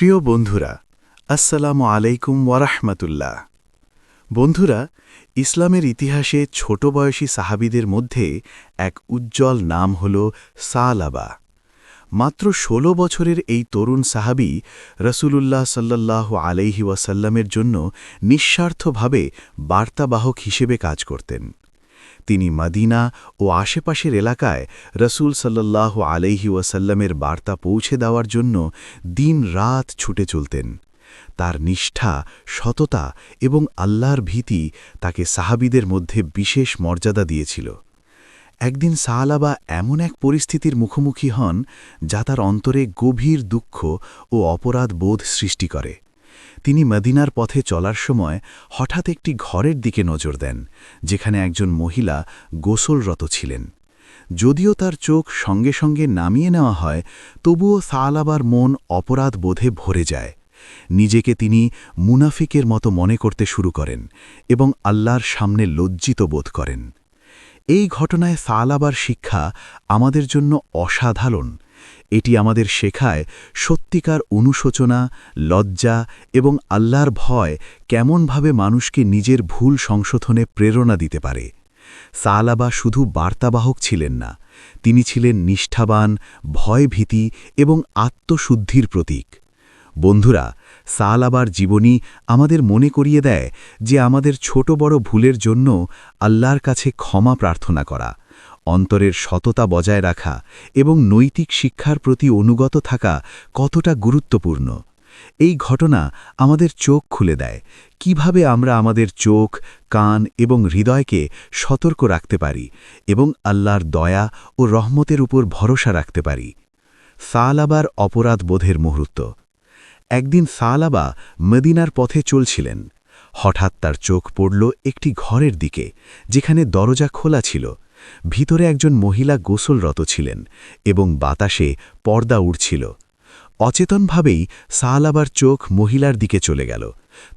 প্রিয় বন্ধুরা, আসসালামু আলাইকুম ওয়ারাহমাতুল্লাহ। বন্ধুরা, ইসলামের ইতিহাসে ছোট বয়সী সাহাবিদের মধ্যে এক উজ্জ্বল নাম হল সালাবা। মাত্র ১৬ বছরের এই তরুণ সাহাবি রসুলুল্লাহ সাল্লাহ আলাইহি ওয়াসাল্লামের জন্য নিঃস্বার্থভাবে বার্তাবাহক হিসেবে কাজ করতেন। তিনি মদিনা ও আশেপাশের এলাকায় রসুল সাল্লাহ আলাইহি ওয়াসাল্লামের বার্তা পৌঁছে দেওয়ার জন্য দিন রাত ছুটে চলতেন। তার নিষ্ঠা, সততা এবং আল্লাহর ভীতি তাকে সাহাবিদের মধ্যে বিশেষ মর্যাদা দিয়েছিল। একদিন সাহালাবা এমন এক পরিস্থিতির মুখোমুখি হন যা তার অন্তরে গভীর দুঃখ ও অপরাধ বোধ সৃষ্টি করে। তিনি মদিনার পথে চলার সময় হঠাৎ একটি ঘরের দিকে নজর দেন, যেখানে একজন মহিলা গোসলরত ছিলেন। যদিও তার চোখ সঙ্গে সঙ্গে নামিয়ে নেওয়া হয়, তবুও সালাবার মন অপরাধ বোধে ভরে যায়। নিজেকে তিনি মুনাফিকের মতো মনে করতে শুরু করেন এবং আল্লাহর সামনে লজ্জিত বোধ করেন। এই ঘটনায় সালাবার শিক্ষা আমাদের জন্য অসাধারণ এটি আমাদের শেখায় সত্যিকার অনুশোচনা, লজ্জা এবং আল্লাহর ভয় কেমনভাবে মানুষকে নিজের ভুল সংশোধনে প্রেরণা দিতে পারে। সালাবা শুধু বার্তাবাহক ছিলেন না, তিনি ছিলেন নিষ্ঠাবান, ভয়ভীতি এবং আত্মশুদ্ধির প্রতীক। বন্ধুরা, সালাবার জীবনী আমাদের মনে করিয়ে দেয় যে আমাদের ছোট বড় ভুলের জন্য আল্লাহর কাছে ক্ষমা প্রার্থনা করা। অন্তরের সততা বজায় রাখা এবং নৈতিক শিক্ষার প্রতি অনুগত থাকা কতটা গুরুত্বপূর্ণ। এই ঘটনা আমাদের চোখ খুলে দেয়। কীভাবে আমরা আমাদের চোখ, কান এবং হৃদয়কে সতর্ক রাখতে পারি এবং আল্লাহর দয়া ও রহমতের উপর ভরসা রাখতে পারি? সালাবার অপরাধ বোধের মুহূর্ত। একদিন সালাবা মদিনার পথে চলছিলেন। হঠাৎ তার চোখ পড়ল একটি ঘরের দিকে, যেখানে দরজা খোলা ছিল। ভিতরে একজন মহিলা গোসলরত ছিলেন এবং বাতাসে পর্দা উড়ছিল। অচেতনভাবেই সাহালাবার চোখ মহিলার দিকে চলে গেল,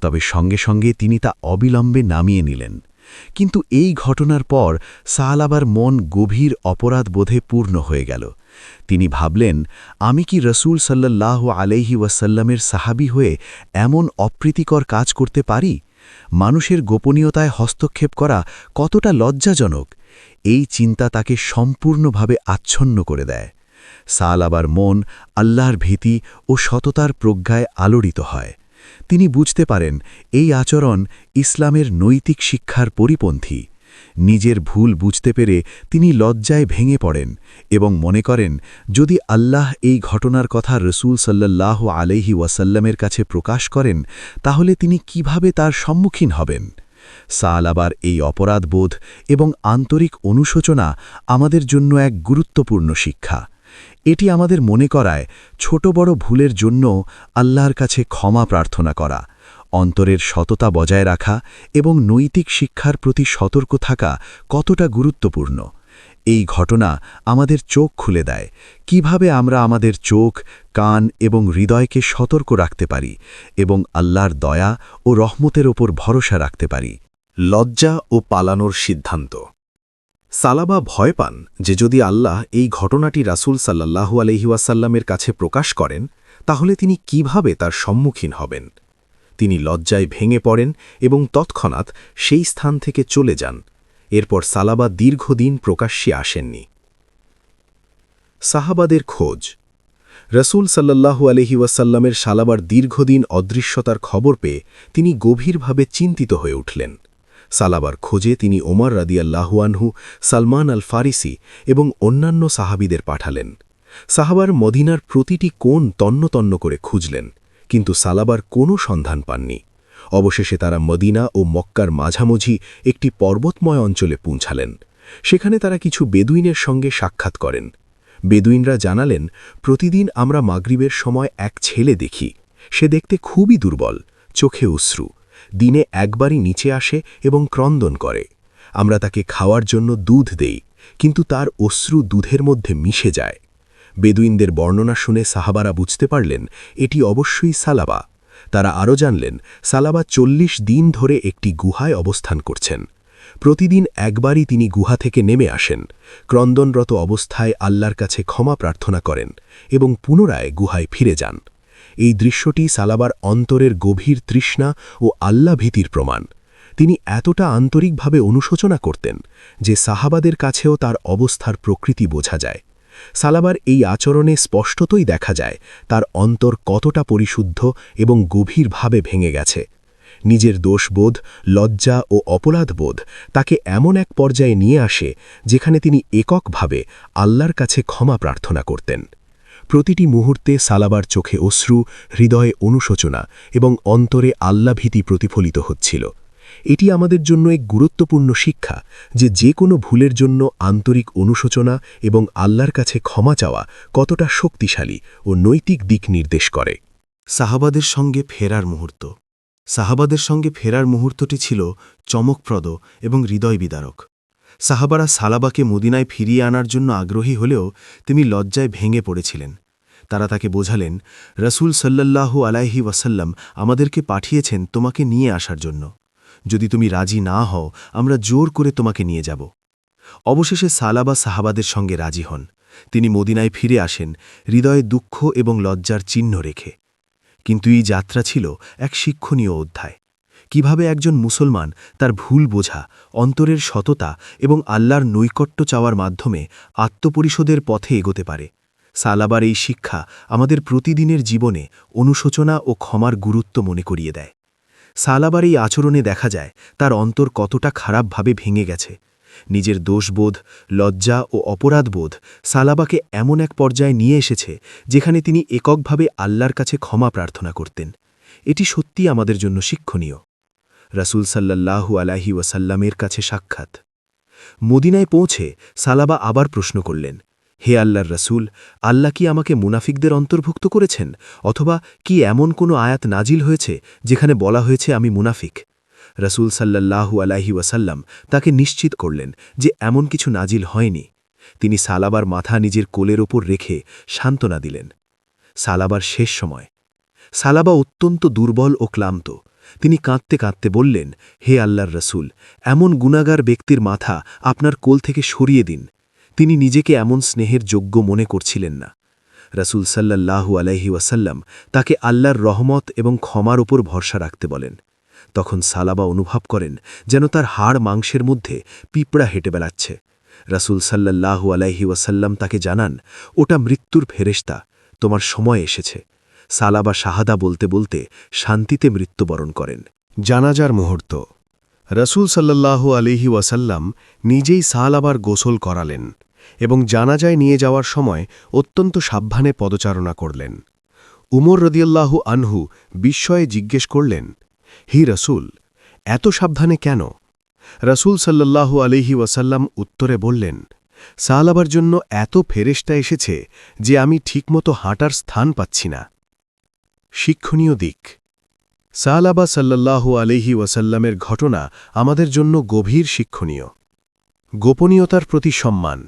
তবে সঙ্গে সঙ্গে তিনি তা অবিলম্বে নামিয়ে নিলেন। কিন্তু এই ঘটনার পর সাহালাবার মন গভীর অপরাধ বোধে পূর্ণ হয়ে গেল। তিনি ভাবলেন, আমি কি রসুল সাল্লাহ আলাইহি ওয়াসাল্লামের সাহাবি হয়ে এমন অপ্রীতিকর কাজ করতে পারি? মানুষের গোপনীয়তায় হস্তক্ষেপ করা কতটা লজ্জাজনক। এই চিন্তা তাকে সম্পূর্ণভাবে আচ্ছন্ন করে দেয়। সাল আবার মন, আল্লাহর ভীতি ও সততার প্রজ্ঞায় আলোড়িত হয়। তিনি বুঝতে পারেন, এই আচরণ ইসলামের নৈতিক শিক্ষার পরিপন্থী। নিজের ভুল বুঝতে পেরে তিনি লজ্জায় ভেঙে পড়েন এবং মনে করেন, যদি আল্লাহ এই ঘটনার কথা রসুল সাল্লাহ আলহি ওয়াসাল্লামের কাছে প্রকাশ করেন, তাহলে তিনি কীভাবে তার সম্মুখীন হবেন? সালাবার এই অপরাধবোধ এবং আন্তরিক অনুশোচনা আমাদের জন্য এক গুরুত্বপূর্ণ শিক্ষা। এটি আমাদের মনে করায় ছোট বড় ভুলের জন্য আল্লাহর কাছে ক্ষমা প্রার্থনা করা, অন্তরের সততা বজায় রাখা এবং নৈতিক শিক্ষার প্রতি সতর্ক থাকা কতটা গুরুত্বপূর্ণ। এই ঘটনা আমাদের চোখ খুলে দেয়। কীভাবে আমরা আমাদের চোখ, কান এবং হৃদয়কে সতর্ক রাখতে পারি এবং আল্লাহর দয়া ও রহমতের ওপর ভরসা রাখতে পারি? লজ্জা ও পালানোর সিদ্ধান্ত। সালাবা ভয় পান যে যদি আল্লাহ এই ঘটনাটি রাসুল সাল্লাহু আলহিউসাল্লামের কাছে প্রকাশ করেন, তাহলে তিনি কীভাবে তার সম্মুখীন হবেন? তিনি লজ্জায় ভেঙে পড়েন এবং তৎক্ষণাৎ সেই স্থান থেকে চলে যান। এরপর সালাবা দীর্ঘদিন প্রকাশ্যে আসেননি। সাহাবাদের খোঁজ। রসুল সাল্লাহু আলহি ওয়াসাল্লামের সালাবার দীর্ঘদিন অদৃশ্যতার খবর পেয়ে তিনি গভীরভাবে চিন্তিত হয়ে উঠলেন। সালাবার খোঁজে তিনি ওমর রাদিয়াল্লাহুয়ানহু সালমান আল ফারিসি এবং অন্যান্য সাহাবিদের পাঠালেন। সাহাবার মদিনার প্রতিটি কোণ তন্ন তন্ন করে খুঁজলেন, কিন্তু সালাবার কোনো সন্ধান পাননি। অবশেষে তারা মদিনা ও মক্কার মাঝামাঝি একটি পর্বতময় অঞ্চলে পৌঁছালেন। সেখানে তারা কিছু বেদুইনের সঙ্গে সাক্ষাৎ করেন। বেদুইনরা জানালেন, প্রতিদিন আমরা মাগরিবের সময় এক ছেলে দেখি। সে দেখতে খুবই দুর্বল, চোখে উশ্রু দিনে একবারই নিচে আসে এবং ক্রন্দন করে। আমরা তাকে খাওয়ার জন্য দুধ দেই, কিন্তু তার অশ্রু দুধের মধ্যে মিশে যায়। বেদুইনদের বর্ণনা শুনে সাহাবারা বুঝতে পারলেন, এটি অবশ্যই সালাবা। তারা আরও জানলেন, সালাবা চল্লিশ দিন ধরে একটি গুহায় অবস্থান করছেন। প্রতিদিন একবারই তিনি গুহা থেকে নেমে আসেন। ক্রন্দনরত অবস্থায় আল্লাহর কাছে ক্ষমা প্রার্থনা করেন এবং পুনরায় গুহায় ফিরে যান। এই দৃশ্যটি সালাবার অন্তরের গভীর তৃষ্ণা ও আল্লা ভীতির প্রমাণ। তিনি এতটা আন্তরিকভাবে অনুশোচনা করতেন যে সাহাবাদের কাছেও তার অবস্থার প্রকৃতি বোঝা যায়। সালাবার এই আচরণে স্পষ্টতই দেখা যায় তার অন্তর কতটা পরিশুদ্ধ এবং গভীরভাবে ভেঙে গেছে। নিজের দোষবোধ, লজ্জা ও অপরাধবোধ তাকে এমন এক পর্যায়ে নিয়ে আসে যেখানে তিনি এককভাবে আল্লাহর কাছে ক্ষমা প্রার্থনা করতেন। প্রতিটি মুহূর্তে সালাবার চোখে অশ্রু, হৃদয়ে অনুশোচনা এবং অন্তরে আল্লাভীতি প্রতিফলিত হচ্ছিল। এটি আমাদের জন্য এক গুরুত্বপূর্ণ শিক্ষা যে যে কোনো ভুলের জন্য আন্তরিক অনুশোচনা এবং আল্লাহর কাছে ক্ষমা চাওয়া কতটা শক্তিশালী ও নৈতিক দিক নির্দেশ করে। সাহাবাদের সঙ্গে ফেরার মুহূর্ত। সাহাবাদের সঙ্গে ফেরার মুহূর্তটি ছিল চমকপ্রদ এবং হৃদয় বিদারক সাহাবারা সালাবাকে মদিনায় ফিরিয়ে আনার জন্য আগ্রহী হলেও তিনি লজ্জায় ভেঙে পড়েছিলেন। তারা তাকে বোঝালেন, রসুল সাল্লাল্লাহু আলাইহি ওয়াসাল্লাম আমাদেরকে পাঠিয়েছেন তোমাকে নিয়ে আসার জন্য। যদি তুমি রাজি না হও, আমরা জোর করে তোমাকে নিয়ে যাব। অবশেষে সালাবা সাহাবাদের সঙ্গে রাজি হন। তিনি মদিনায় ফিরে আসেন, হৃদয়ে দুঃখ এবং লজ্জার চিহ্ন রেখে। কিন্তু এই যাত্রা ছিল এক শিক্ষণীয় অধ্যায়। কীভাবে একজন মুসলমান তার ভুল বোঝা, অন্তরের সততা এবং আল্লাহর নৈকট্য চাওয়ার মাধ্যমে আত্মপরিশোধের পথে এগোতে পারে, সালাবার এই শিক্ষা আমাদের প্রতিদিনের জীবনে অনুশোচনা ও ক্ষমার গুরুত্ব মনে করিয়ে দেয়। সালাবার এই আচরণে দেখা যায়, তার অন্তর কতটা খারাপভাবে ভেঙে গেছে। নিজের দোষবোধ, লজ্জা ও অপরাধবোধ সালাবাকে এমন এক পর্যায়ে নিয়ে এসেছে, যেখানে তিনি এককভাবে আল্লাহর কাছে ক্ষমা প্রার্থনা করতেন। এটি সত্যি আমাদের জন্য শিক্ষণীয়। রাসূল সাল্লাল্লাহু আলাহি ওয়াসাল্লামের কাছে সাক্ষাৎ। মদিনায় পৌঁছে সালাবা আবার প্রশ্ন করলেন হে আল্লাহর রসুল, আল্লাহ কি আমাকে মুনাফিকদের অন্তর্ভুক্ত করেছেন? অথবা কি এমন কোনো আয়াত নাজিল হয়েছে যেখানে বলা হয়েছে আমি মুনাফিক? রসুল সাল্লাল্লাহু আলাহি ওয়াসাল্লাম তাকে নিশ্চিত করলেন যে এমন কিছু নাজিল হয়নি। তিনি সালাবার মাথা নিজের কোলের ওপর রেখে সান্ত্বনা দিলেন। সালাবার শেষ সময়। সালাবা অত্যন্ত দুর্বল ও ক্লান্ত। তিনি কাঁদতে কাঁদতে বললেন, হে আল্লাহর রসুল, এমন গুণাগার ব্যক্তির মাথা আপনার কোল থেকে সরিয়ে দিন। তিনি নিজেকে এমন স্নেহের যোগ্য মনে করছিলেন না। রসুল সাল্লাল্লাহু আলাইহি ওয়াসাল্লাম তাকে আল্লাহর রহমত এবং ক্ষমার ওপর ভরসা রাখতে বলেন। তখন সালাবা অনুভব করেন যেন তার হাড় মাংসের মধ্যে পিঁপড়া হেঁটে বেড়াচ্ছে। রাসুল সাল্লাল্লাহু আলাইহি ওয়াসাল্লাম তাকে জানান, ওটা মৃত্যুর ফেরেস্তা তোমার সময় এসেছে। সালাবা শাহাদা বলতে বলতে শান্তিতে মৃত্যুবরণ করেন। জানাজার মুহূর্ত। রসুল সাল্লাল্লাহু আলিহি ওয়াসাল্লাম নিজেই সালাবার গোসল করালেন এবং জানাজায় নিয়ে যাওয়ার সময় অত্যন্ত সাবধানে পদচারণা করলেন। উমর রদিয়াল্লাহু আনহু বিস্ময়ে জিজ্ঞেস করলেন, হি রসুল, এত সাবধানে কেন? রসুল সাল্লাল্লাহু আলিহি ওয়াসাল্লাম উত্তরে বললেন সালাবার জন্য এত ফেরেস্টা এসেছে যে আমি ঠিকমতো হাঁটার স্থান পাচ্ছি না। শিক্ষণীয় দিক। সালাবা সাল্লাল্লাহু আলিহি ওয়াসাল্লামের ঘটনা আমাদের জন্য গভীর শিক্ষণীয়। গোপনীয়তার প্রতি সম্মান।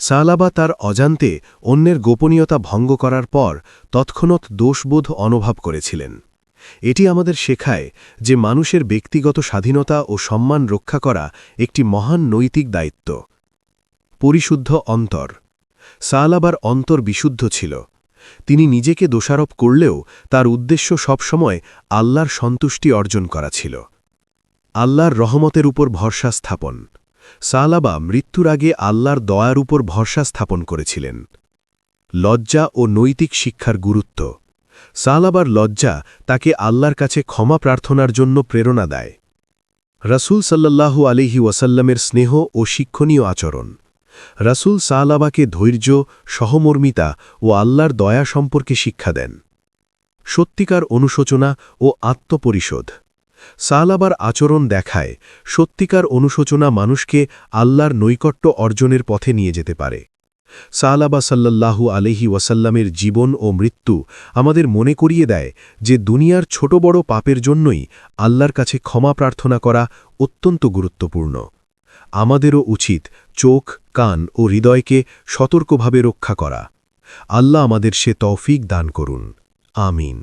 সালাবা তার অজান্তে অন্যের গোপনীয়তা ভঙ্গ করার পর তৎক্ষণাৎ দোষবোধ অনুভব করেছিলেন। এটি আমাদের শেখায় যে মানুষের ব্যক্তিগত স্বাধীনতা ও সম্মান রক্ষা করা একটি মহান নৈতিক দায়িত্ব। পরিশুদ্ধ অন্তর। সালাবার অন্তর বিশুদ্ধ ছিল। তিনি নিজেকে দোষারোপ করলেও তার উদ্দেশ্য সবসময় আল্লাহর সন্তুষ্টি অর্জন করা ছিল। আল্লাহর রহমতের উপর ভরসা স্থাপন। সালাবা মৃত্যুর আগে আল্লাহর দয়ার উপর ভরসা স্থাপন করেছিলেন। লজ্জা ও নৈতিক শিক্ষার গুরুত্ব। সালাবার লজ্জা তাকে আল্লাহর কাছে ক্ষমা প্রার্থনার জন্য প্রেরণা দেয়। রাসূল সাল্লাল্লাহু আলিহি ওয়াসাল্লামের স্নেহ ও শিক্ষণীয় আচরণ। রাসূল সালাবাকে ধৈর্য, সহমর্মিতা ও আল্লাহর দয়া সম্পর্কে শিক্ষা দেন। সত্যিকার অনুশোচনা ও আত্মপরিশোধ। সালাবার আচরণ দেখায়, সত্যিকার অনুশোচনা মানুষকে আল্লাহর নৈকট্য অর্জনের পথে নিয়ে যেতে পারে। সালাবা সাল্লাল্লাহু আলহি ওয়াসাল্লামের জীবন ও মৃত্যু আমাদের মনে করিয়ে দেয় যে দুনিয়ার ছোট বড় পাপের জন্যই আল্লাহর কাছে ক্ষমা প্রার্থনা করা অত্যন্ত গুরুত্বপূর্ণ। আমাদেরও উচিত চোখ কান ও হৃদয়কে সতর্কভাবে রক্ষা করা। আল্লাহ আমাদের সে তৌফিক দান করুন। আমিন।